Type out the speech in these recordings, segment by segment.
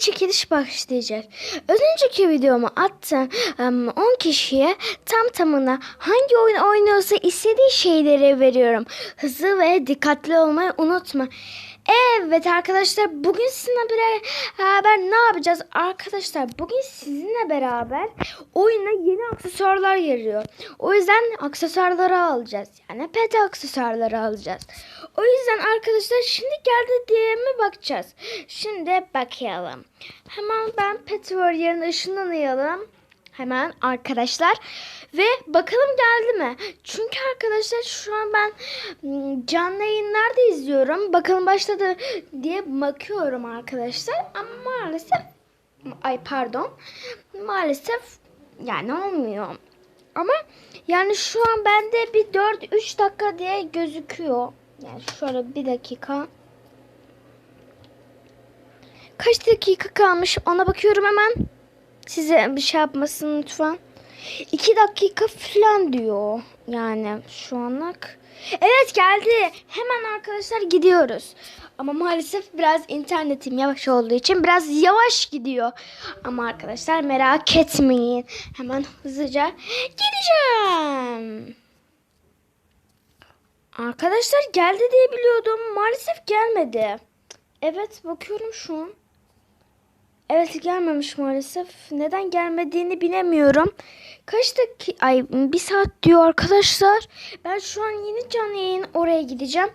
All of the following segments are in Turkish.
çekiliş başlayacak. Önceki videomu attım. em, 10 kişiye tam tamına hangi oyun oynuyorsa istediği şeyleri veriyorum. Hızlı ve dikkatli olmayı unutma. Evet arkadaşlar bugün sizinle beraber ne yapacağız? Arkadaşlar bugün sizinle beraber oyuna yeni aksesuarlar geliyor. O yüzden aksesuarları alacağız. Yani pet aksesuarları alacağız. O yüzden arkadaşlar şimdi geldi diye mi bakacağız? Şimdi bakayım. Hemen ben Pet Warrior'ın ışınlanayalım. Hemen arkadaşlar. Ve bakalım geldi mi? Çünkü arkadaşlar şu an ben m, canlı yayınlarda izliyorum. Bakalım başladı diye bakıyorum arkadaşlar. Ama maalesef ay pardon. Maalesef yani olmuyor. Ama yani şu an bende bir 4-3 dakika diye gözüküyor. Yani şöyle bir dakika. Kaç dakika kalmış ona bakıyorum hemen. Size bir şey yapmasın lütfen. 2 dakika falan diyor. Yani şu anlık. Evet geldi. Hemen arkadaşlar gidiyoruz. Ama maalesef biraz internetim yavaş olduğu için biraz yavaş gidiyor. Ama arkadaşlar merak etmeyin. Hemen hızlıca gideceğim. Arkadaşlar geldi diye biliyordum. Maalesef gelmedi. Evet bakıyorum şu an. Evet gelmemiş maalesef. Neden gelmediğini bilemiyorum. Kaç dakika ay bir saat diyor arkadaşlar. Ben şu an yeni canlı yayın oraya gideceğim.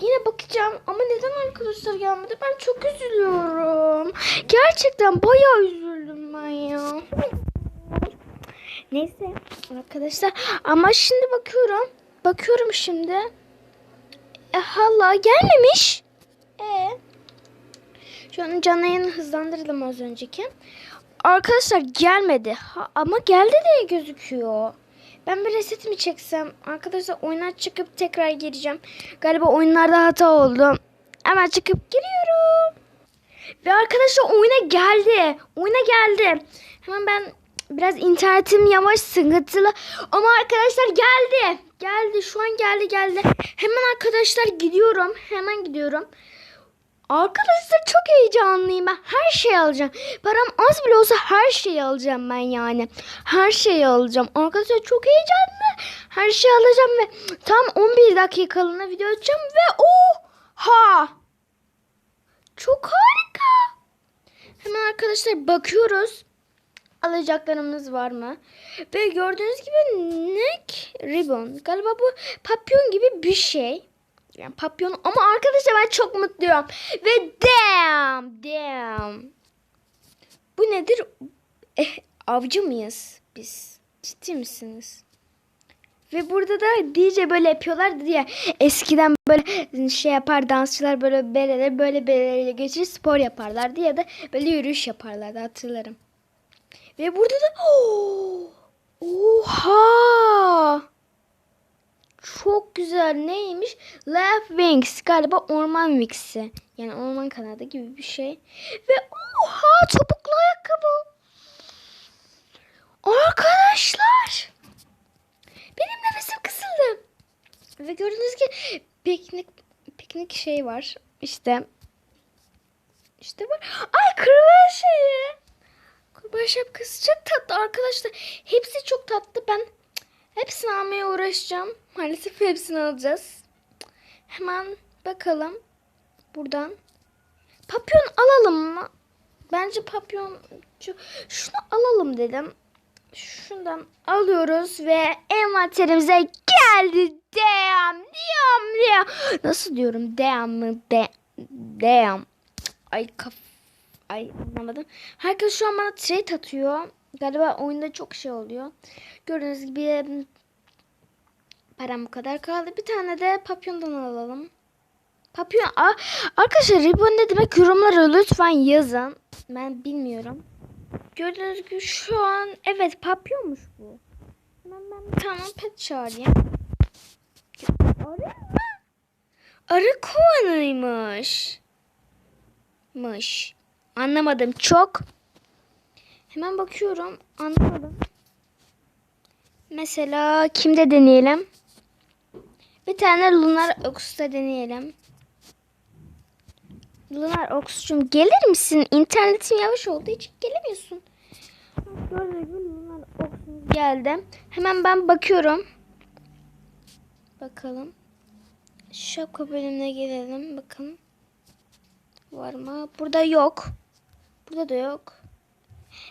Yine bakacağım ama neden arkadaşlar gelmedi? Ben çok üzülüyorum. Gerçekten bayağı üzüldüm ben ya. Neyse arkadaşlar ama şimdi bakıyorum. Bakıyorum şimdi. E, hala gelmemiş. E şu an canlı yayını hızlandırdım az önceki. Arkadaşlar gelmedi. Ha, ama geldi diye gözüküyor. Ben bir resetimi çeksem. Arkadaşlar oyuna çıkıp tekrar gireceğim. Galiba oyunlarda hata oldu. Hemen çıkıp giriyorum. Ve arkadaşlar oyuna geldi. Oyuna geldi. Hemen ben biraz internetim yavaş sıkıntılı. Ama arkadaşlar geldi. Geldi şu an geldi geldi. Hemen arkadaşlar gidiyorum. Hemen gidiyorum. Arkadaşlar çok heyecanlıyım ben. Her şeyi alacağım. Param az bile olsa her şeyi alacağım ben yani. Her şeyi alacağım. Arkadaşlar çok heyecanlı. Her şeyi alacağım ve tam 11 dakikalığına video açacağım ve oha! Çok harika. Hemen arkadaşlar bakıyoruz. Alacaklarımız var mı? Ve gördüğünüz gibi neck ribbon. Galiba bu papyon gibi bir şey. Yani papyon ama arkadaşlar ben çok mutluyum. Ve damn damn. Bu nedir? Eh, avcı mıyız biz? Ciddi misiniz? Ve burada da DJ böyle yapıyorlar diye eskiden böyle şey yapar dansçılar böyle bereleri böyle bereleriyle geçir spor yaparlardı ya da böyle yürüyüş yaparlardı hatırlarım. Ve burada da Oha! Çok güzel. Neymiş? Love Wings. Galiba orman wingsi. Yani orman kanadı gibi bir şey. Ve oha topuklu ayakkabı. Arkadaşlar. Benim nefesim kısıldı. Ve gördüğünüz gibi piknik piknik şey var. İşte işte var. Ay kırmızı şeyi. Kurbağa şapkası çok tatlı arkadaşlar. Hepsi çok tatlı. Ben hepsini almaya uğraşacağım. Maalesef hepsini alacağız. Hemen bakalım. Buradan. Papyon alalım mı? Bence papyon şu- şunu alalım dedim. Şundan alıyoruz ve envanterimize geldi. Damn, damn, damn. Nasıl diyorum? Damn mı? Damn. Ay kaf Ay anlamadım. Herkes şu an bana trade atıyor. Galiba oyunda çok şey oluyor. Gördüğünüz gibi param bu kadar kaldı. Bir tane de papyondan alalım. Papyon. Aa, arkadaşlar ribbon ne demek yorumlara lütfen yazın. Ben bilmiyorum. Gördüğünüz gibi şu an evet papyonmuş bu. Ben bir tane pet çağırayım. Arı mı? Arı kovanıymış. Mış. Anlamadım çok. Hemen bakıyorum. Anlamadım. Mesela kimde deneyelim? Bir tane Lunar Ox'ta deneyelim. Lunar Ox'cum gelir misin? İnternetin yavaş olduğu için gelemiyorsun. Gördüğünüz Lunar Ox'umuz geldi. Hemen ben bakıyorum. Bakalım. Şapka bölümüne gelelim. Bakın. Var mı? Burada yok. Burada da yok.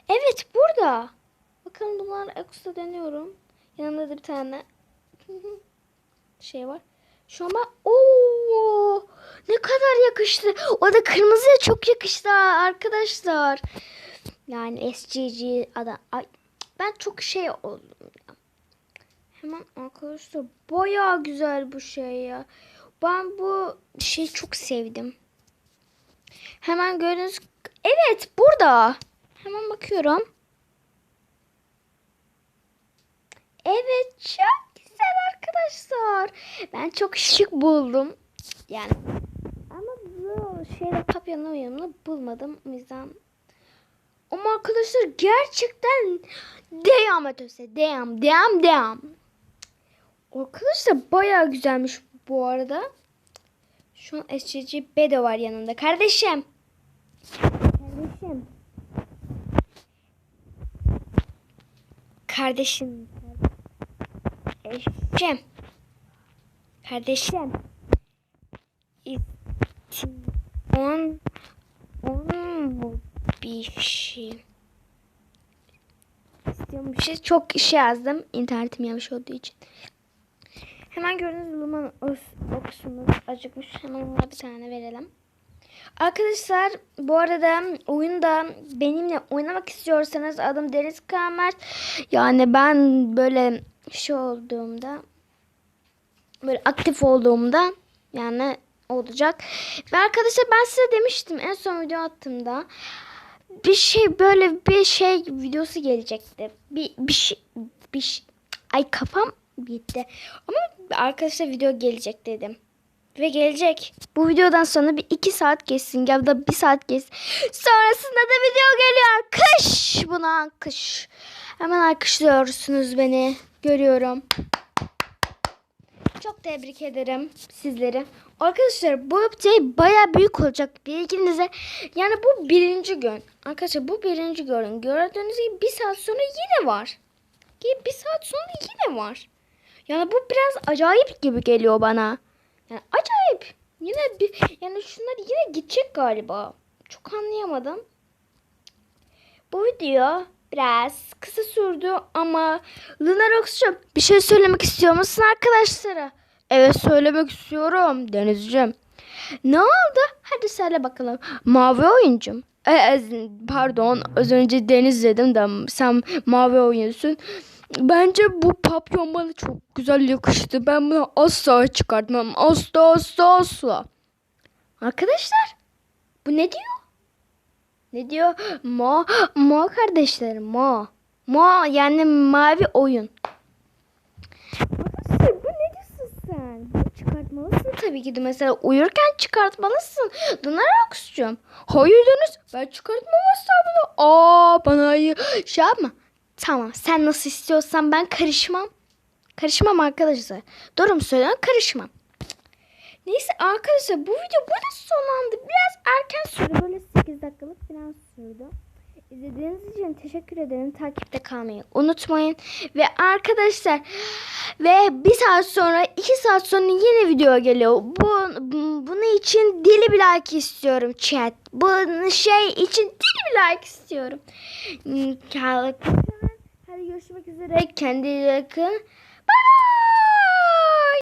Evet burada. Bakın Lunar Ox'ta deniyorum. Yanımda da bir tane şey var. Şu an ben... Oo, ne kadar yakıştı. O da kırmızıya çok yakıştı arkadaşlar. Yani SCG adam. Ay, ben çok şey oldum ya. Hemen arkadaşlar bayağı güzel bu şey ya. Ben bu şeyi çok sevdim. Hemen gördüğünüz... Evet burada. Hemen bakıyorum. Evet çok güzel arkadaşlar. Ben çok şık buldum. Yani ama bu şeyle papyonla uyumlu bulmadım. O yüzden ama arkadaşlar gerçekten devam ötesi. Devam, devam, devam. Arkadaşlar bayağı güzelmiş bu arada. Şu an SCG Bedo var yanında. Kardeşim. Kardeşim. Kardeşim. Kardeşim. On, on bu bir şey. İstiyorum bir şey. Çok şey yazdım. İnternetim yavaş olduğu için. Hemen gördüğünüz Luman okusumuz acıkmış. Hemen ona bir tane verelim. Arkadaşlar bu arada oyunda benimle oynamak istiyorsanız adım Deniz Kamer. Yani ben böyle şey olduğumda böyle aktif olduğumda yani olacak. Ve arkadaşlar ben size demiştim en son video attığımda bir şey böyle bir şey videosu gelecekti. Bir bir şey bir şey, ay kafam gitti. Ama arkadaşlar video gelecek dedim. Ve gelecek. Bu videodan sonra bir iki saat geçsin ya da bir saat geçsin. Sonrasında da video geliyor. Kış buna kış. Hemen alkışlıyorsunuz beni. Görüyorum. Çok tebrik ederim sizleri. Arkadaşlar bu şey baya büyük olacak bilginize. Yani bu birinci gün. Arkadaşlar bu birinci gün. Gördüğünüz gibi bir saat sonra yine var. Bir saat sonra yine var. Yani bu biraz acayip gibi geliyor bana. Yani acayip. Yine bir yani şunlar yine gidecek galiba. Çok anlayamadım. Bu video biraz kısa sürdü ama Luna Rox'cum bir şey söylemek istiyor musun arkadaşlara? Evet söylemek istiyorum Denizciğim. Ne oldu? Hadi söyle bakalım. Mavi oyuncum. E, e, pardon az önce Deniz dedim de sen mavi oyuncusun. Bence bu papyon bana çok güzel yakıştı. Ben bunu asla çıkartmam. Asla asla asla. Arkadaşlar bu ne diyor? Ne diyor? Mo, mo kardeşlerim mo. Mo yani mavi oyun. Arkadaşlar bu ne diyorsun sen? Bunu çıkartmalısın tabii ki de mesela uyurken çıkartmalısın. Donar Aksçum. Hayır Deniz ben çıkartmam asla bunu. Aa bana şey yapma. Tamam sen nasıl istiyorsan ben karışmam. Karışmam arkadaşlar. Doğru mu söylüyorum? Karışmam. Neyse arkadaşlar bu video burada sonlandı. Biraz erken sürdü. Böyle 8 dakikalık falan sürdü. İzlediğiniz için teşekkür ederim. Takipte kalmayı unutmayın. Ve arkadaşlar ve bir saat sonra iki saat sonra yine video geliyor. Bu bunun için deli bir like istiyorum chat. Bu şey için deli bir like istiyorum. Hadi görüşmek üzere. Kendinize bakın.